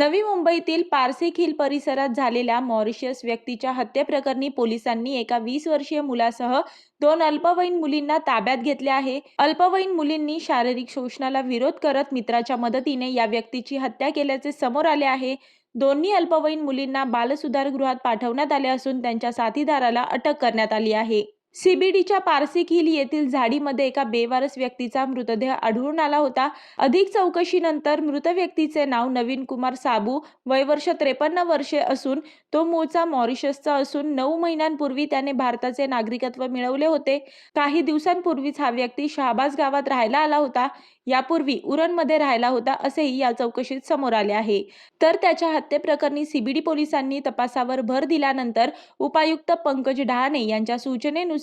नवी मुंबईतील पारसी खिल परिसरात झालेल्या मॉरिशियस व्यक्तीच्या हत्येप्रकरणी पोलिसांनी एका वीस वर्षीय मुलासह दोन अल्पवयीन मुलींना ताब्यात घेतले आहे. अल्पवयीन मुलींनी शारीरिक शोषणाला विरोध करत मित्राच्या मदतीने या व्यक्तीची हत्या केल्याचे समोर आले आहे. दोन्ही अल्पवयीन मुलींना बालसुधारगृहात पाठवण्यात आले असून त्यांच्या साथीदाराला अटक करण्यात आली आहे. सीबीडीच्या पारसी हिल येथील झाडीमध्ये एका बेवारस व्यक्तीचा मृतदेह आढळून आला होता. अधिक चौकशीनंतर मृत व्यक्तीचे नाव नवीन कुमार साबू वय वर्ष त्रेपन्न वर्षे असून तो मूळचा मॉरिशसचा असून नऊ महिन्यांपूर्वी त्याने भारताचे नागरिकत्व मिळवले होते. काही दिवसांपूर्वीच हा व्यक्ती शहाबाज गावात राहायला आला होता. यापूर्वी उरणमध्ये राहायला होता असेही या चौकशीत समोर आले आहे. तर त्याच्या हत्येप्रकरणी सीबीडी पोलिसांनी तपासावर भर दिल्यानंतर उपायुक्त पंकज डहाणे यांच्या सूचनेनुसार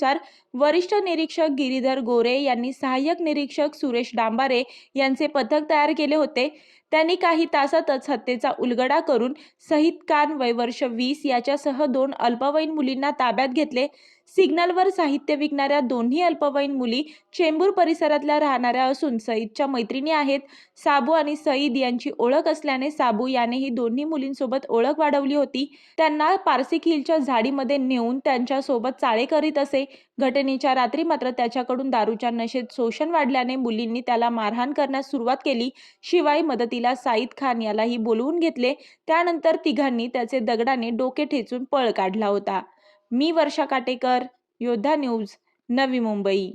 वरिष्ठ निरीक्षक गिरीधर गोरे यांनी सहाय्यक निरीक्षक सुरेश डांबारे यांचे पथक तयार केले होते. त्यांनी काही तासातच हत्येचा उलगडा करून सहित कान वय वर्ष वीस याच्यासह दोन अल्पवयीन मुलींना ताब्यात घेतले. सिग्नलवर साहित्य विकणाऱ्या दोन्ही अल्पवयीन मुली चेंबूर परिसरातल्या राहणाऱ्या असून सईदच्या मैत्रिणी आहेत. साबू आणि सईद यांची ओळख असल्याने साबू याने ही दोन्ही मुलींसोबत ओळख वाढवली होती. त्यांना पारसी हिलच्या झाडीमध्ये नेऊन त्यांच्यासोबत चाळे करीत असे. घटनेच्या रात्री मात्र त्याच्याकडून दारूच्या नशेत शोषण वाढल्याने मुलींनी त्याला मारहाण करण्यास सुरुवात केली. शिवाय मदतीला साईद खान यालाही बोलवून घेतले. त्यानंतर तिघांनी त्याचे दगडाने डोके ठेचून पळ काढला होता. मी वर्षा काटेकर योद्धा न्यूज नवी मुंबई.